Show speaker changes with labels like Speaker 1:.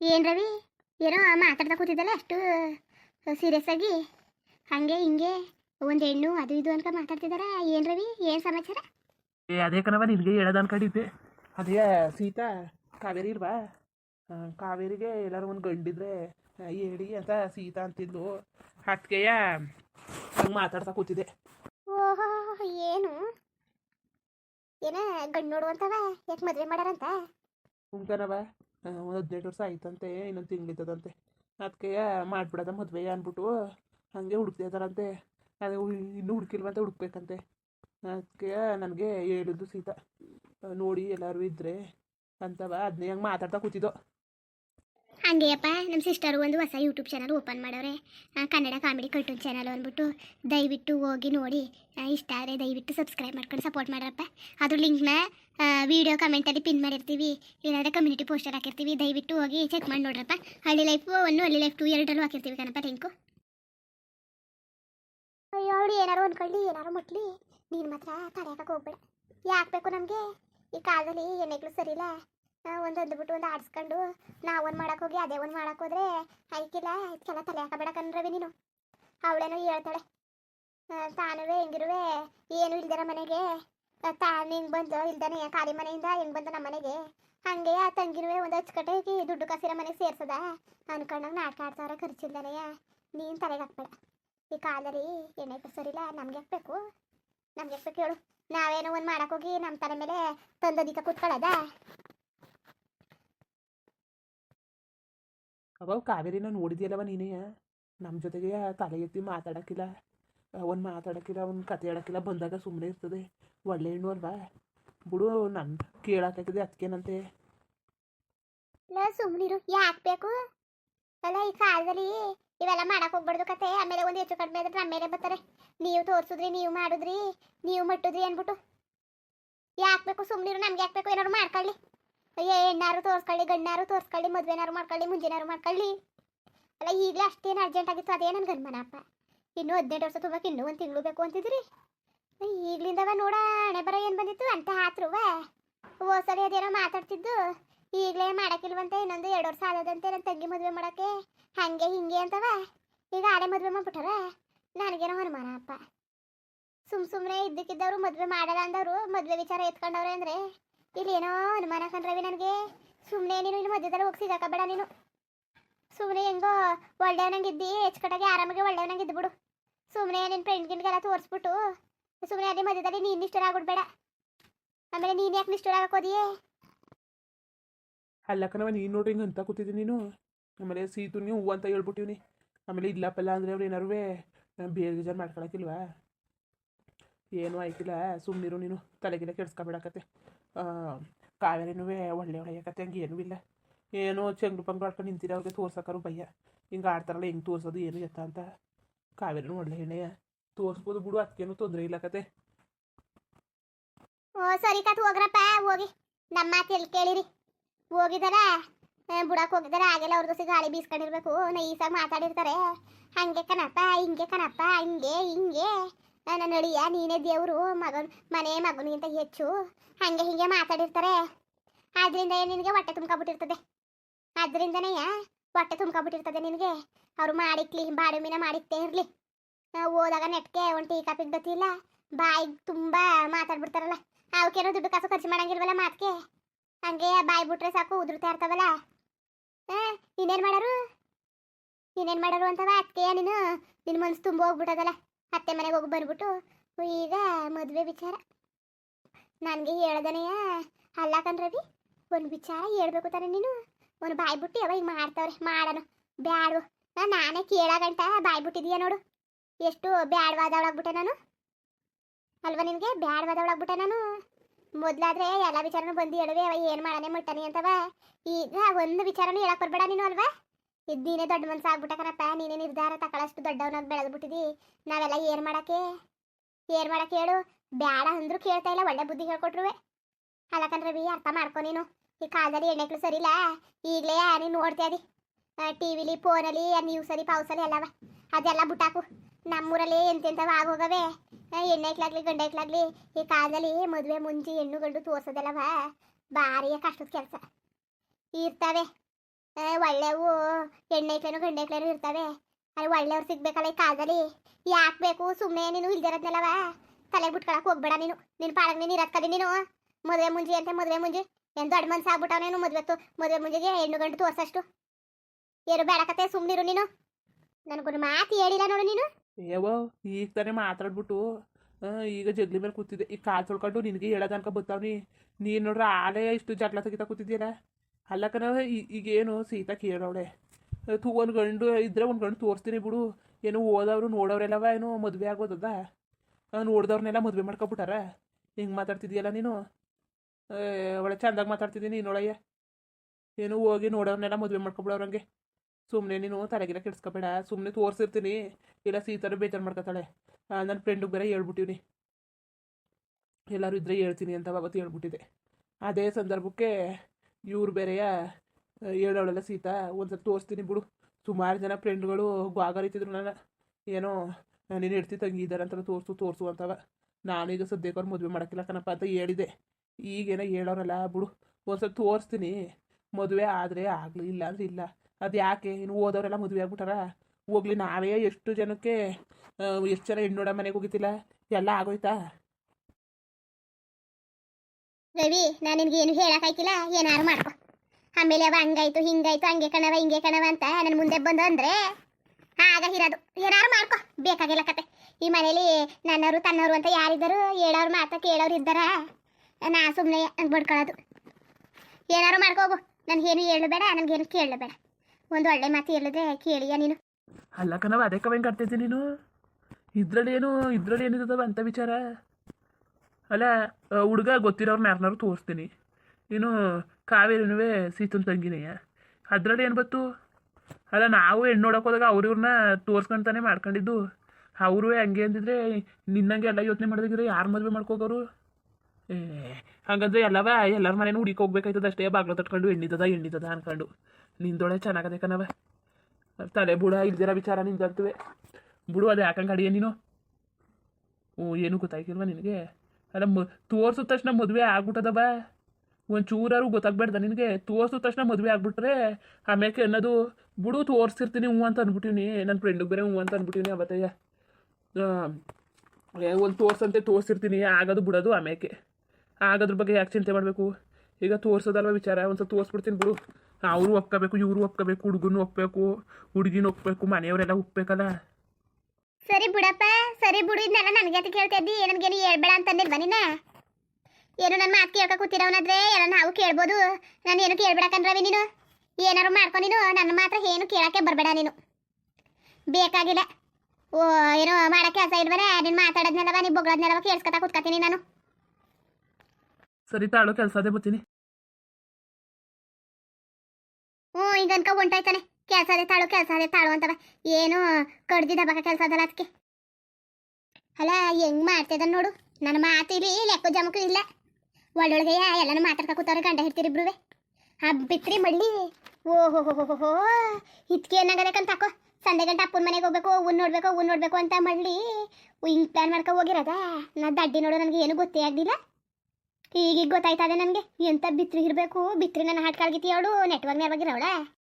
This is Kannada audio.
Speaker 1: ಏನ್ ರವಿ? ಏನೋ ಮಾತಾಡ್ತಾ ಕೂತಿದ್ದಲ್ಲ ಅಷ್ಟು ಸೀರಿಯಸ್ ಆಗಿ. ಹಂಗೆ ಹಿಂಗೆ ಒಂದು ಹೆಣ್ಣು ಅದು ಇದು ಅನ್ಕ ಮಾತಾಡ್ತಿದಾರ? ಏನ್ ರವಿ? ಏನ್ ಸಮಾಚಾರ?
Speaker 2: ಏ ಅದೇ ಕಣವ ನಿನಗೆ ಹೇಳೋದು ಅನ್ಕೊಂಡಿದ್ದೆ. ಅದೇ ಸೀತಾ ಕಾವೇರಿ ಇಲ್ವಾ? ಕಾವೇರಿಗೆ ಎಲ್ಲರೂ ಒಂದು ಗಂಡಿದ್ರೆ ಹೇಳಿ ಅಂತ ಸೀತಾ ಅಂತಿದ್ಲು. ಅದಕ್ಕೆಯ ಹಂಗೆ ಮಾತಾಡ್ತಾ ಕೂತಿದ್ದೆ.
Speaker 1: ಓಹೋ ಏನು? ಏನ ಗಂಡು ನೋಡುವಂತವ? ಯಾಕೆ ಮದ್ವೆ ಮಾಡಾರಂತ?
Speaker 2: ಉಂಕನವ ಒಂದು ಹದಿನೆಂಟು ವರ್ಷ ಆಯ್ತಂತೆ, ಇನ್ನೊಂದು ತಿಂಗಳಿದ್ದದಂತೆ ಅದಕ್ಕೆ ಮಾಡ್ಬಿಡದ ಮದುವೆ ಅಂದ್ಬಿಟ್ಟು ಹಾಗೆ ಹುಡುಕ್ತಿದಾರಂತೆ. ಅದು ಇನ್ನೂ ಹುಡುಕಿಲ್ವಂತೆ ಹುಡುಕ್ಬೇಕಂತೆ. ಅದಕ್ಕೆ ನನಗೆ ಹೇಳಿದ್ದು ಸೀತಾ, ನೋಡಿ ಎಲ್ಲರೂ ಇದ್ದರೆ ಅಂತವ ಅದನ್ನೇ ಹಂಗೆ ಮಾತಾಡ್ತಾ ಕೂತಿದ್ದೋ.
Speaker 1: ಹಂಗೆಯಪ್ಪ ನಮ್ಮ ಸಿಸ್ಟರು ಒಂದು ಹೊಸ ಯೂಟ್ಯೂಬ್ ಚಾನಲ್ ಓಪನ್ ಮಾಡವ್ರೆ. ಕನ್ನಡ ಕಾಮಿಡಿ ಕಾರ್ಟೂನ್ ಚಾನಲ್ ಅಂದ್ಬಿಟ್ಟು ದಯವಿಟ್ಟು ಹೋಗಿ ನೋಡಿ. ಇಷ್ಟ ಆದರೆ ದಯವಿಟ್ಟು ಸಬ್ಸ್ಕ್ರೈಬ್ ಮಾಡ್ಕೊಂಡು ಸಪೋರ್ಟ್ ಮಾಡ್ರಪ್ಪ. ಅದ್ರ ಲಿಂಕ್ನ ವಿಡಿಯೋ ಕಮೆಂಟಲ್ಲಿ ಪಿನ್ ಮಾಡಿರ್ತೀವಿ. ಇಲ್ಲಾಂದರೆ ಕಮ್ಯುನಿಟಿ ಪೋಸ್ಟರ್ ಹಾಕಿರ್ತೀವಿ. ದಯವಿಟ್ಟು ಹೋಗಿ ಚೆಕ್ ಮಾಡಿ ನೋಡ್ರಪ್ಪ. ಹಳ್ಳಿ ಲೈಫು ಒನ್ ಹಳ್ಳಿ ಲೈಫ್ ಟು ಎರಡರಲ್ಲೂ ಹಾಕಿರ್ತೀವಿ ಕಣಪ್ಪ ಲಿಂಕು ಅವಳು ಏನಾರು ಅಂದ್ಕೊಳ್ಳಿ ಏನಾರು ಮುಟ್ಲಿ. ನೀನು ಮಾತ್ರ ತಡೆಯಕ್ಕೆ ಹೋಗ್ಬೇಡ. ಯಾಕೆ ಬೇಕು ನಮಗೆ? ಈ ಕಾಲದಲ್ಲಿ ಎಣ್ಣೆಗಳು ಸರಿಯಿಲ್ಲ. ಒಂದು ಬಿಟ್ಟು ಒಂದು ಆಡಿಸ್ಕೊಂಡು ನಾವು ಒಂದು ಮಾಡಕ್ಕೆ ಹೋಗಿ, ಅದೇ ಒಂದು ಮಾಡಕ್ಕೆ ಹೋದ್ರೆ ಐಕಿಲ್ಲ ಇದಕ್ಕೆಲ್ಲ ತಲೆ ಹಾಕಬೇಡ ಕಣ್ರವಿ ನೀನು. ಅವಳೇನೋ ಹೇಳ್ತಾಳೆ. ತಾನುವೆ, ಹೆಂಗಿರುವೆ, ಏನು ಇಲ್ದಿರ ಮನೆಗೆ? ತಾನು ಹಿಂಗೆ ಬಂದು ಇಲ್ದಾನೆ, ಖಾಲಿ ಮನೆಯಿಂದ ಹೆಂಗೆ ಬಂದು ನಮ್ಮ ಮನೆಗೆ? ಹಂಗೆ ಆ ತಂಗಿರುವೆ ಒಂದು ಅಚ್ಚುಕಟ್ಟೆ ದುಡ್ಡು ಕಸಿರ ಮನೆಗೆ ಸೇರ್ಸದ. ಅನ್ಕೊಂಡಾಗ ನಾಟಕ ಆಡ್ತಾವ್ರೆ ಖರ್ಚಿಲ್ದಾನೆಯ ನೀನು ತಲೆಗೆ ಹಾಕ್ಬೇಡ. ಈ ಕಾಲದಲ್ಲಿ ಎಣ್ಣೆ ಸರಿಲ್ಲ ನಮ್ಗೆ ಹಾಕ್ಬೇಕು ನಮ್ಗೆ ಹಾಕ್ಬೇಕು ಹೇಳು. ನಾವೇನೋ ಒಂದು ಮಾಡೋಕ್ಕೋಗಿ ನಮ್ಮ ತಲೆ ಮೇಲೆ ತಂದದಿಕ ಕೂತ್ಕೊಳ್ಳೋದ?
Speaker 2: ಅವಾಗ ಕಾವೇರಿನ ನೋಡಿದ್ಯಲ್ಲವ ನೀನೇ? ನಮ್ಮ ಜೊತೆಗೆ ತಲೆ ಎತ್ತಿ ಮಾತಾಡೋಕ್ಕಿಲ್ಲ. ಅವ್ನು ಮಾತಾಡೋಕ್ಕಿಲ್ಲ ಅವ್ನು ಕತೆ ಹೇಳೋಕ್ಕಿಲ್ಲ. ಬಂದಾಗ ಸುಮ್ಮನೆ ಇರ್ತದೆ. ಒಳ್ಳೆ ಹೆಣ್ಣು ಅಲ್ವಾ? ಬಿಡು ನನ್ನ ಕೇಳೋಕ್ಕಾಗಿದೆ ಅದಕ್ಕೇನಂತೆ
Speaker 1: ಸುಮ್ಮನಿರು ಯಾಕೆ ಬೇಕು? ಅಲ್ಲ, ಈ ಕಾಲದಲ್ಲಿ ಇವೆಲ್ಲ ಮಾಡಕ್ ಹೋಗ್ಬಾರ್ದು ಕತೆ. ಆಮೇಲೆ ಒಂದು ಹೆಚ್ಚು ಕಡಿಮೆ ಆದ್ರೆ ನಮ್ಮ ಮೇಲೆ ಬರ್ತಾರೆ. ನೀವು ತೋರಿಸಿದ್ರಿ, ನೀವು ಮಾಡಿದ್ರಿ, ನೀವು ಮಟ್ಟುದ್ರಿ ಅಂದ್ಬಿಟ್ಟು. ಯಾಕೆ ಬೇಕು? ಸುಮ್ಮನಿರು ನಮ್ಗೆ ಯಾಕೆ ಬೇಕು? ಏನಾರು ಮಾಡ್ಕೊಳ್ಳಿ. ಹೆಣ್ಣಾರು ತೋರ್ಸ್ಕೊಳ್ಳಿ, ಗಣ್ಣಾರು ತೋರ್ಸ್ಕೊಳ್ಳಿ, ಮದ್ವೆನಾರು ಮಾಡ್ಕೊಳ್ಳಿ, ಮುಂಜಾನಾರು ಮಾಡ್ಕೊಳ್ಳಿ. ಅಲ್ಲ, ಈಗಲೇ ಅಷ್ಟೇನು ಅರ್ಜೆಂಟ್ ಆಗಿತ್ತು, ಅದೇ ನನ್ನ ಗನ್ಮನಪ್ಪ ಇನ್ನೂ ಹದಿನೆಂಟು ವರ್ಷ ತುಂಬಕ್ಕೆ ಇನ್ನೂ ಒಂದು ತಿಂಗಳು ಬೇಕು ಅಂತಿದ್ರಿ. ಈಗ್ಲಿಂದವ ನೋಡ ಹಣೆ ಬರೋ ಏನು ಬಂದಿತ್ತು? ಅಂತ ಹಾತ್ರುವ. ಹೋಸರಿ ಅದೇನೋ ಮಾತಾಡ್ತಿದ್ದು. ಈಗಲೇ ಮಾಡಕ್ಕಿಲ್ವಂತೆ, ಇನ್ನೊಂದು ಎರಡು ವರ್ಷ ಆದದಂತೆ ನನ್ನ ತಂಗಿ ಮದುವೆ ಮಾಡೋಕ್ಕೆ. ಹಂಗೆ, ಹಿಂಗೆ ಅಂತವ. ಈಗ ಆಡೆ ಮದುವೆ ಮಾಡ್ಬಿಟ್ಟಾರ? ನನಗೇನೋ ಅನುಮಾನ ಅಪ್ಪ ಸುಮ್ ಸುಮ್ಮನೆ ಇದ್ದಕ್ಕಿದ್ದವರು ಮದುವೆ ಮಾಡಲ್ಲ ಅಂದವರು, ಮದುವೆ ವಿಚಾರ ಎತ್ಕೊಂಡವ್ರೆ ಅಂದ್ರೆ. ಇಲ್ಲಿ ಏನೋ ಅನುಮಾನ ಕಂಡ್ರವಿ ನನಗೆ. ಸುಮ್ಮನೆ ನೀನು ಇಲ್ಲಿ ಮಧ್ಯದಲ್ಲಿ ಹೋಗಿ ಸಿಗಾಕಬೇಡ ನೀನು. ಸುಮ್ಮನೆ ಹೆಂಗೋ ಒಳ್ಳೆಯವನಂಗಿದ್ದಿ ಹೆಚ್ಚುಕಟ್ಟಾಗಿ ಆರಾಮಾಗಿ ಒಳ್ಳೆಯವನಂಗೆ ಇದ್ಬಿಡು ಸುಮ್ಮನೆ ನಿನ್ನ ಫ್ರೆಂಡ್ ಗಿಂಡ್ಗೆಲ್ಲ ತೋರಿಸ್ಬಿಟ್ಟು ಸುಮ್ಮನೆ ಅದೇ ಮಧ್ಯದಲ್ಲಿ ನೀನು ನಿಷ್ಠುರ ಆಗ್ಬಿಡ್ಬೇಡ ಆಮೇಲೆ ನೀನು ಯಾಕೆ ನಿಷ್ಠುರ ಅಲ್ಲ
Speaker 2: ಅಲ್ಲಕ್ಕನವ ನೀನು ನೋಡ್ರಿ ಹಿಂಗೆ ಅಂತ ಕೂತಿದ್ದೆ ನೀನು. ಆಮೇಲೆ ಸೀತು ನೀವು ಹೂವು ಅಂತ ಹೇಳ್ಬಿಟ್ಟಿವ್ನಿ. ಆಮೇಲೆ ಇಲ್ಲಪ್ಪಲ್ಲ ಅಂದರೆ ಅವ್ರು ಏನಾರು ಬೇಜಾರು ಮಾಡ್ಕೊಳಕ್ಕಿಲ್ವಾ ಏನೂ ಆಯ್ತಿಲ್ಲ ಸುಮ್ಮನಿರು ನೀನು. ತಲೆಗಿಲ್ಲ ಕೆಡ್ಸ್ಕೊಬೇಡಕತ್ತೆ. ಕಾವೇರಿನೂ ಒಳ್ಳೆ ಒಳ್ಳೆಯ ಕತೆ ಹಂಗೆ ಏನೂ ಇಲ್ಲ. ಏನೋ ಚೆಂಡು ಪಂಗ್ ಆಡ್ಕೊಂಡು ನಿಂತಿರ ಅವ್ರಿಗೆ ತೋರ್ಸಕ್ಕಾರು ಭಯ. ಹಿಂಗೆ ಆಡ್ತಾರಲ್ಲ, ಹೆಂಗೆ ತೋರ್ಸೋದು, ಏನು ಎತ್ತ ಅಂತ. ಕಾವೇರಿನೂ ಒಳ್ಳೆ ಎಣ್ಣೆಯ. ತೋರಿಸ್ಬೋದು ಬಿಡು ಅದಕ್ಕೇನು ತೊಂದರೆ ಇಲ್ಲ ಕತೆ.
Speaker 1: ಓ, ಸರಿ ಕತ್ ಹೋಗ್ರಪ್ಪ, ಹೋಗಿ. ನಮ್ಮ ಮಾತು ಎಲ್ಲಿ ಕೇಳಿರಿ. ಹೋಗಿದಾರ ಬುಡಕ್ಕೆ ಹೋಗಿದಾರ ಆಗೆಲ್ಲ ಅವ್ರ ದೋಸೆ ಗಾಳಿ ಬೀಸ್ಕೊಂಡಿರ್ಬೇಕು. ನೈಸಾಗಿ ಮಾತಾಡಿರ್ತಾರೆ. ಹಂಗೆ ಕಣಪ್ಪ, ಹಿಂಗೆ ಕಣಪ್ಪ, ಹಿಂಗೆ ಹಿಂಗೆ. ನನ್ನ ಅಳಿಯ ನೀನೇ ದೇವರು, ಮಗನ್, ಮನೆ ಮಗನಿಗಿಂತ ಹೆಚ್ಚು. ಹಂಗೆ ಹಿಂಗೆ ಮಾತಾಡಿರ್ತಾರೆ. ಆದ್ರಿಂದ ನಿನಗೆ ಹೊಟ್ಟೆ ತುಂಬ್ಕೊಬಿಟ್ಟಿರ್ತದೆ ಆದ್ರಿಂದನೇ ಹೊಟ್ಟೆ ತುಂಬ್ಕೊಬಿಟ್ಟಿರ್ತದೆ ನಿನಗೆ? ಅವ್ರು ಮಾಡಿಕ್ಲಿ, ಬಾಡು ಮೀನ ಮಾಡಿಕ್ತೇ ಇರಲಿ. ಹೋದಾಗ ನೆಟ್ಗೆ ಒಂದು ಟೀ ಕಾಪಿಗೆ ಗೊತ್ತಿಲ್ಲ ಬಾಯಿಗೆ ತುಂಬ ಮಾತಾಡ್ಬಿಡ್ತಾರಲ್ಲ? ಅವಕ್ಕೇನೋ ದುಡ್ಡು ಕಾಸು ಖರ್ಚು ಮಾಡಂಗಿಲ್ವಲ್ಲ ಮಾತಕ್ಕೆ ಹಂಗೆ ಬಾಯಿ ಬಿಟ್ರೆ ಸಾಕು, ಉದುರ್ತಾ ಇರ್ತಾವಲ್ಲ? ಏ ಇನ್ನೇನ್ ಇನ್ನೇನು ಇನ್ನೇನ್ ಮಾಡಾರು ಅಂತವ ಅತ್ತೆ ನೀನು? ನಿನ್ನ ಮನಸ್ಸು ತುಂಬ ಹೋಗ್ಬಿಟ್ಟದಲ್ಲ? ಅತ್ತೆ ಮನೆಗೆ ಹೋಗಿ ಬಂದ್ಬಿಟ್ಟು ಈಗ ಮದುವೆ ವಿಚಾರ. ನನಗೆ ಹೇಳ್ದನೆಯ ಅಲ್ಲ ಕಣ್ರವಿ ಒಂದು ವಿಚಾರ ಹೇಳ್ಬೇಕು ತಾನೆ ನೀನು. ಒಂದು ಬಾಯಿ ಬಿಟ್ಟು ಯಾವ ಈಗ ಮಾಡ್ತಾವ್ರೆ ಮಾಡೋಣ ಬ್ಯಾಡು ನಾನು ನಾನೇ ಕೇಳಾಗಂಟ ಬಾಯಿ ಬಿಟ್ಟಿದೀಯ ನೋಡು. ಎಷ್ಟು ಬ್ಯಾಡವಾದವಳಾಗ್ಬಿಟ್ಟೆ ನಾನು. ಅಲ್ವಾ ನಿನಗೆ? ಬ್ಯಾಡವಾದವಳಾಗ್ಬಿಟ್ಟೆ ನಾನು. ಮೊದಲಾದ್ರೆ ಎಲ್ಲ ವಿಚಾರನೂ ಬಂದು ಹೇಳುವೆ, ಅವ ಏನು ಮಾಡೋಣ ಮಟ್ಟನಿ ಅಂತವ. ಈಗ ಒಂದು ವಿಚಾರನೂ ಹೇಳಕ್ ಬರ್ಬೇಡ ನೀನು ಅಲ್ವಾ? ಇದ್ ನೀನೇ ದೊಡ್ಡ ಮನ್ಸ ನೀನೇ ನಿರ್ಧಾರ ತಕೊಳ್ಳಷ್ಟು ದೊಡ್ಡವನಾಗಿ ಬೆಳೆದ್ಬಿಟ್ಟಿದಿ. ನಾವೆಲ್ಲ ಏನ್ ಮಾಡಕ್ಕೆ? ಏನ್ ಮಾಡಕ್ಕೆ ಹೇಳು? ಬ್ಯಾಡ ಅಂದ್ರೂ ಕೇಳ್ತಾ ಇಲ್ಲ, ಒಳ್ಳೆ ಬುದ್ಧಿ ಹೇಳ್ಕೊಟ್ರುವೆ. ಅಲ್ಲ ರವಿ, ಅರ್ಥ ಮಾಡ್ಕೊ ನೀನು. ಈ ಕಾಲದಲ್ಲಿ ಹೆಣ್ಣೆಕ್ಳು ಸರಿಲ್ಲ ಈಗಲೇ ನೀನು ನೋಡ್ತಾ ಇದಿ. ಟಿ ವಿಲಿ, ಫೋನಲ್ಲಿ ನ್ಯೂಸಲ್ಲಿ ಪೌಸಲ್ಲಿ ಎಲ್ಲವ? ಅದೆಲ್ಲ ಬಿಟ್ಟಾಕು. ನಮ್ಮೂರಲ್ಲಿ ಎಂತೆಂಥವು ಆಗೋಗವೆ? ಹೆಣ್ಣೈಕ್ಲಾಗ್ಲಿ ಗಂಡೈಕ್ಲಾಗ್ಲಿ ಈ ಕಾಲದಲ್ಲಿ ಮದುವೆ ಮುಂಚೆ ಹೆಣ್ಣುಗಳು ತೋರ್ಸೋದೆಲ್ಲವ? ಕಷ್ಟದ ಕೆಲಸ. ಇರ್ತವೆ. ಒಳ್ಳೆವು. ಹೆಣ್ಣೈಕ್ಲೇನು ಗಂಡೈಕ್ಲೇನು ಇರ್ತವೆ. ಅಲ್ಲಿ ಒಳ್ಳೆಯವ್ರು ಸಿಗ್ಬೇಕಲ್ಲ ಈ ಕಾಲದಲ್ಲಿ. ಯಾಕೆ ಬೇಕು? ಸುಮ್ಮನೆ ನೀನು ಇಲ್ದಿರೋದ್ನಲ್ಲವ? ತಲೆ ಬಿಟ್ಕೊಳಕ್ ಹೋಗ್ಬೇಡ ನೀನು. ನಿನ್ನ ಪಾಡಗ್ ನೀನು ಇರತ್ಕದಿ ನೀನು. ಮದುವೆ ಮುಂಜಿ ಅಂತ, ಮದುವೆ ಮುಂಜಿ. ಏನು ದೊಡ್ಡ ಮನ್ಸು ಆಗ್ಬಿಟ್ಟವನೇನು ಮದುವೆ ಮದುವೆ ಮುಂಜಿಗೆ ಹೆಣ್ಣು ಗಂಟು ತೋರ್ಸಷ್ಟು. ಏನು ಬೇಡಕತೆ ಸುಮ್ಮನಿರು ನೀನು. ನನಗೊಂದು ಮಾತು ಹೇಳಿಲ್ಲ ನೋಡು ನೀನು.
Speaker 2: ಏವೋ ಈಗ ತಾನೇ ಮಾತಾಡ್ಬಿಟ್ಟು ಈಗ ಜಗ್ಲಿ ಮೇಲೆ ಕೂತಿದ್ದೆ. ಈಗ ಕಾಲು ತೊಳ್ಕೊಂಡು ನಿನಗೆ ಹೇಳೋದನ್ಕ ಬತ್ತಾವ್ನಿ ನೀನು ನೋಡ್ರೆ ಆಲೇ ಇಷ್ಟು ಜಗಳ ತೆಗಿತಾ ಕೂತಿದ್ದೀಯಲ್ಲ. ಅಲ್ಲ ಈಗ ಈಗೇನು ಸೀತಾ ಕೇಳೋಳೆ ತೂ ಒಂದು ಗಂಡು ಇದ್ರೆ ಒಂದು ಗಂಡು ತೋರಿಸ್ತೀನಿ ಬಿಡು. ಏನು ಓದವ್ರು ನೋಡೋರೆಲ್ಲವ ಏನು ಮದುವೆ ಆಗೋದದ ನೋಡಿದವ್ರನ್ನೆಲ್ಲ ಮದುವೆ ಮಾಡ್ಕೊಬಿಟ್ಟಾರ? ಹಿಂಗೆ ಮಾತಾಡ್ತಿದ್ಯಲ್ಲ ನೀನು? ಒಳ್ಳೆ ಚಂದಾಗಿ ಮಾತಾಡ್ತಿದ್ದೀನಿ ನೀನೊಳಯ್ಯ ಏನು ಹೋಗಿ ನೋಡೋರ್ನೆಲ್ಲ ಮದುವೆ ಮಾಡ್ಕೊಬಿಡೋರಂಗೆ ಸುಮ್ಮನೆ ನೀನು ತಲೆಗಿಲ್ಲ ಕೆಡ್ಸ್ಕೊಬೇಡ. ಸುಮ್ಮನೆ ತೋರಿಸಿರ್ತೀನಿ. ಇಲ್ಲ ಸೀತಾರು ಬೇಜಾರು ಮಾಡ್ಕೊತಾಳೆ. ನನ್ನ ಫ್ರೆಂಡಿಗೆ ಬೇರೆ ಹೇಳ್ಬಿಟ್ಟಿವ್ನಿ. ಎಲ್ಲರೂ ಇದ್ರೆ ಹೇಳ್ತೀನಿ ಅಂತ ಅವತ್ತು ಹೇಳ್ಬಿಟ್ಟಿದೆ. ಅದೇ ಸಂದರ್ಭಕ್ಕೆ ಇವ್ರು ಬೇರೆಯ ಹೇಳೋಳೆಲ್ಲ ಸೀತಾ, ಒಂದ್ಸಲ ತೋರಿಸ್ತೀನಿ ಬಿಡು. ಸುಮಾರು ಜನ ಫ್ರೆಂಡ್ಗಳು ಗ್ವಾಗರಿತಿದ್ರು ನಾನು ಏನೋ ನೀನು ಹಿಡ್ತಿ ತಂಗಿ ಇದ್ದಾರೆ ಅಂತ ತೋರಿಸು ತೋರಿಸು ಅಂತವ. ನಾನೀಗ ಸದ್ಯಕ್ಕೆ ಅವ್ರು ಮದುವೆ ಮಾಡೋಕ್ಕಿಲ್ಲ ಕಣಪ್ಪ ಅಂತ ಹೇಳಿದೆ. ಈಗೇನೋ ಹೇಳೋರಲ್ಲ ಬಿಡು. ಒಂದ್ಸಲ ತೋರಿಸ್ತೀನಿ. ಮದುವೆ ಆದರೆ ಆಗಲಿ ಇಲ್ಲ ಅಂದ್ರೆ ಇಲ್ಲ. ಅದು ಯಾಕೆ? ಇನ್ನು ಓದೋರೆಲ್ಲ ಮದುವೆ ಆಗ್ಬಿಟ್ಟಾರ? ಹೋಗ್ಲಿ, ನಾವೇ ಎಷ್ಟು ಜನಕ್ಕೆ ಎಷ್ಟು ಜನ ನೋಡೋ ಮನೆಗೆ ಹೋಗಿತ್ತಿಲ್ಲ ಎಲ್ಲ ಆಗೋಯ್ತಾ?
Speaker 1: ರವಿ, ನಾನು ನಿನ್ಗೆ ಏನು ಹೇಳಕ್ಕಾಯ್ತಿಲ್ಲ ಏನಾರು ಮಾಡ್ಕೊ. ಆಮೇಲೆ ಅವ ಹಂಗಾಯ್ತು, ಹಿಂಗಾಯ್ತು, ಹಂಗೆ ಕಣವ, ಹಿಂಗೆ ಕಣವ ಅಂತ ನನ್ನ ಮುಂದೆ ಬಂದು ಅಂದ್ರೆ ಆಗ ಇರೋದು. ಏನಾರು ಮಾಡ್ಕೊ. ಬೇಕಾಗಿಲ್ಲ ಕತೆ. ಈ ಮನೇಲಿ ನನ್ನವರು, ತನ್ನವರು ಅಂತ ಯಾರಿದ್ದರು ಹೇಳೋರು ಮಾತಾ ಕೇಳೋರು ಇದ್ದಾರ. ನಾ ಸುಮ್ಮನೆ ಬಡ್ಕೊಳ್ಳೋದು ಏನಾರು ಮಾಡ್ಕೋಬು ನನಗೇನು ಹೇಳಬೇಡ ನನಗೇನು ಬೇಡ. ಒಂದು ಒಳ್ಳೆ ಮಾತು ಹೇಳಿದ್ರೆ ಕೇಳಿಯ ನೀನು.
Speaker 2: ಅಲ್ಲ ಕಣವ ಅದೇ ಕವೆಂಗೆ ನೀನು? ಇದ್ರಲ್ಲಿ ಏನು, ಇದ್ರಲ್ಲಿ ಏನಿರ್ತದವ ಅಂತ ವಿಚಾರ? ಅಲ್ಲ ಹುಡುಗ ಗೊತ್ತಿರೋರ್ನ ಯಾರನ್ನಾರು ತೋರಿಸ್ತೀನಿ. ಇನ್ನು ಕಾವೇರಿನೂ ಸೀತನ ತಂಗಿನೆಯ? ಅದರಲ್ಲಿ ಏನು ಬತ್ತು? ಅಲ್ಲ, ನಾವು ಹೆಣ್ಣು ನೋಡೋಕೆ ಹೋದಾಗ ಅವ್ರ ಇವ್ರನ್ನ ತೋರ್ಸ್ಕೊಂತಾನೆ ಮಾಡ್ಕೊಂಡಿದ್ದು. ಅವರು ಹಂಗೆ ಅಂದಿದ್ರೆ ನಿನ್ನಂಗೆ ಎಲ್ಲ ಯೋಚನೆ ಮಾಡಿದ್ರೆ ಯಾರು ಮದುವೆ ಮಾಡ್ಕೋಗೋರು ಏ, ಹಂಗಂದ್ರೆ ಎಲ್ಲವ, ಎಲ್ಲರ ಮನೇನು ಹುಡುಕಿ ಹೋಗ್ಬೇಕಾಯ್ತದ ಅಷ್ಟೇ, ಬಾಗ್ಲ ತಟ್ಕೊಂಡು ಎಣ್ಣಿತದ ಎಣ್ಣಿತದ ಅನ್ಕೊಂಡು. ನಿಂದೊಳೆ ಚೆನ್ನಾಗದೆ ಕಣವ ತಲೆ ಬುಡ, ಇಲ್ದಿರ ವಿಚಾರ ನಿಂದಂತುವೆ. ಬಿಡು, ಅದು ಯಾಕಂಗೆ ಅಡಿಯ ನೀನು? ಓ, ಏನು ಗೊತ್ತಾಯ್ತಿಲ್ವಾ ನಿನಗೆ? ಅಲ್ಲ ಮ, ತೋರ್ಸಿದ ತಕ್ಷಣ ಮದುವೆ ಆಗ್ಬಿಟ್ಟದವ? ಒಂದು ಚೂರಾರು ಗೊತ್ತಾಗ್ಬೇಡ್ದ ನಿನಗೆ? ತೋರ್ಸಿದ ತಕ್ಷಣ ಮದುವೆ ಆಗ್ಬಿಟ್ರೆ ಆಮೇಲೆ ಅನ್ನೋದು, ಬಿಡು ತೋರಿಸಿರ್ತೀನಿ ಹ್ಞೂ ಅಂತ ಅಂದ್ಬಿಟ್ಟಿವ್ನಿ ನನ್ನ ಫ್ರೆಂಡಿಗೆ ಬೇರೆ ಹ್ಞೂ ಅಂತ ಅಂದ್ಬಿಟ್ಟಿವ್ನಿ ಅವತ್ತಯ್ಯ. ಒಂದು ತೋರ್ಸಂತೆ ತೋರಿಸಿರ್ತೀನಿ, ಆಗೋದು ಬಿಡೋದು ಆಮೇಲೆ ಆಗೋದ್ರ ಬಗ್ಗೆ ಯಾಕೆ ಚಿಂತೆ ಮಾಡಬೇಕು? ಈಗ ತೋರ್ಸೋದಲ್ವ ವಿಚಾರ ಒಂದು ಸ್ವಲ್ಪ ತೋರಿಸ್ಬಿಡ್ತೀನಿ ಬಿಡು. ಅವರು ಒಪ್ಕೋಬೇಕು, ಇವರು ಒಪ್ಕೋಬೇಕು, ಹುಡುಗನು ಒಪ್ಪಬೇಕು ಹುಡುಗಿನ ಒಪ್ಪಬೇಕು ಮನೆಯವರೆಲ್ಲ ಒಪ್ಬೇಕಲ್ಲ?
Speaker 1: ಸರಿ ಬಿಡಪ್ಪ ಸರಿ ಬಿಡು ಇದನ್ನೆಲ್ಲ ನನಗೆ ಅಂತ ಕೇಳ್ತಾ ಇದ್ದಿ ನನಗೇನು ಹೇಳ್ಬೇಡ ಅಂತಂದಿದ್ ಬನ್ನಿನ ಏನು ನನ್ನ ಮಾತು ಕೇಳ್ಕೊ ಕೂತಿರೋನಾದ್ರೆ ಎಲ್ಲ ನಾವು ಕೇಳ್ಬೋದು. ನಾನು ಏನು ಕೇಳ್ಬೇಡಕಂದ್ರವಿ ನೀನು. ಏನಾರು ಮಾಡ್ಕೊ ನೀನು ನನ್ನ ಮಾತ್ರ ಏನು ಕೇಳಕ್ಕೆ ಬರಬೇಡ ನೀನು. ಬೇಕಾಗಿಲ್ಲ. ಓ ಏನೋ ಮಾಡೋಕ್ಕೆ ಕೆಲಸ ಇಲ್ವಲ್ಲ ನೀನು ಮಾತಾಡೋದ್ನೆಲ್ಲವ ನೀವು ಬೊಗಳೋದ್ನೆಲ್ಲವ ಕೇಳಿಸ್ಕೊತಾ ಕೂತ್ಕೊತೀನಿ ನಾನು.
Speaker 2: ಸರಿ ತಾಳು ಕೆಲಸ ಅದೇ ಬರ್ತೀನಿ.
Speaker 1: ಹ್ಞೂ ಈಗ ಅನ್ಕೊ ಹೊಂಟೋಯ್ತಾನೆ ಕೆಲಸ ಅದೇ ತಾಳು, ಕೆಲಸ ಅದೇ ತಾಳು ಅಂತವ. ಏನು ಕಡ್ದಿದ ಬಕ ಕೆಲಸ ಅದಲ್ಲ ಅದಕ್ಕೆ ಅಲ್ಲ, ಹೆಂಗ್ ಮಾಡ್ತಿದ್ದ ನೋಡು. ನನ್ನ ಮಾತು ಇಲ್ಲಿ ಲೆಕ್ಕ ಜಮಕು ಇಲ್ಲ. ಒಳ್ಳೊಳಗೆ ಎಲ್ಲಾನು ಮಾತಾಡ್ಕ ಕೂತವ್ರೆ, ಗಂಡ ಹಿಡ್ತೀರಿ ಇಬ್ರುವೆ. ಬಿತ್ರಿ ಮಳ್ಳಿ. ಓಹೋ ಹೋ ಹೋ ಹೋ ಇದಕ್ಕೆ ಏನಾಗದಕ್ಕಂತ ಹಾಕೋ. ಸಂಡೆ ಗಂಟೆ ಅಪ್ಪನ ಮನೆಗೆ ಹೋಗ್ಬೇಕು ಹೂವು ನೋಡ್ಬೇಕು ಹೂವು ನೋಡ್ಬೇಕು ಅಂತ ಮಳ್ಳಿ. ಹಿಂಗೆ ಪ್ಲಾನ್ ಮಾಡ್ಕೊ ಹೋಗಿರೋದ. ನಾ ದಡ್ಡಿ ನೋಡು, ನನಗೆ ಏನು ಗೊತ್ತೇ ಆಗಲಿಲ್ಲ. ಈಗೀಗ ಗೊತ್ತಾಯ್ತದೆ ನನಗೆ. ಎಂತ ಬಿತ್ರಿ ಇರಬೇಕು? ಬಿತ್ರಿ ನನ್ನ ಹಾಟ್ ಕಳ್ಗಿತಿ ಅವಳು ನೆಟ್ವರ್ಕ್ ನೆರವಾಗಿರೋಳ